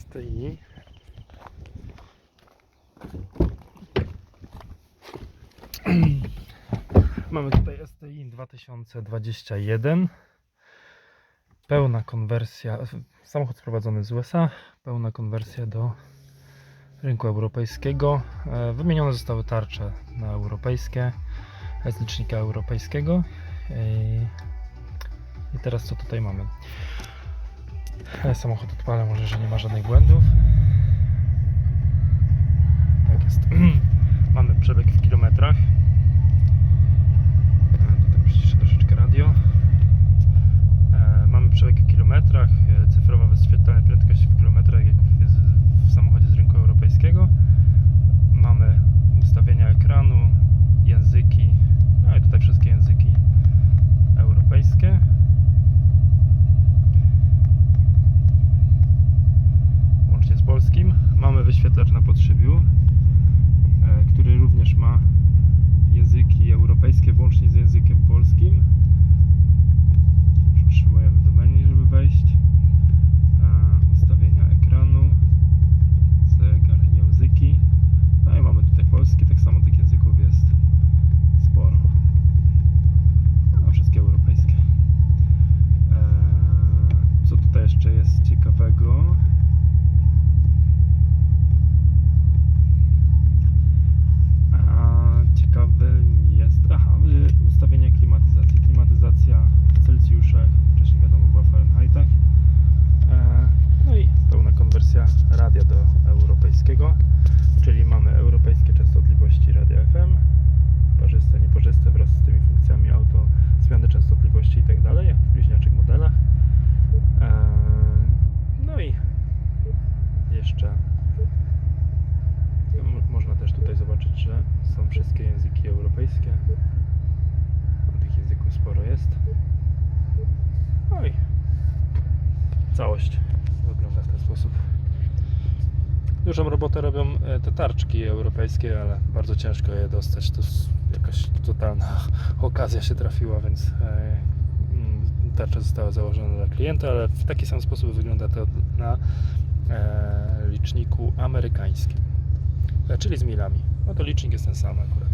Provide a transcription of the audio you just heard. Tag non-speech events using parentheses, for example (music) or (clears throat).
STI. Mamy tutaj STI 2021. Pełna konwersja, samochód sprowadzony z USA, pełna konwersja do rynku europejskiego. E, Wymienione zostały tarcze na europejskie, z licznika europejskiego. E, I teraz co tutaj mamy? E, Samochód odpala, może, że nie ma żadnych błędów. Tak jest. (clears throat) mamy przebieg w kilometrach. E, Tutaj przyciszę troszeczkę radio. E, Mamy przebieg w kilometrach, cyfrowa wyświetlana prędkość w kilometrach, jak w samochodzie z rynku europejskiego. Mamy ustawienia ekranu, języki, no i tutaj wszystkie języki europejskie. Łącznie z polskim. Mamy wyświetlacz na podszybiu, e, który również jeszcze Mo- Można też tutaj zobaczyć, że są wszystkie języki europejskie. No, tych języków sporo jest. No i całość wygląda w ten sposób. Dużą robotę robią e, te tarczki europejskie, ale bardzo ciężko je dostać. To jakaś totalna (laughs) okazja się trafiła, więc e, mm, tarcza została założona dla klienta, ale w taki sam sposób wygląda to na e, liczniku amerykańskim. E, czyli z milami. No to licznik jest ten sam akurat.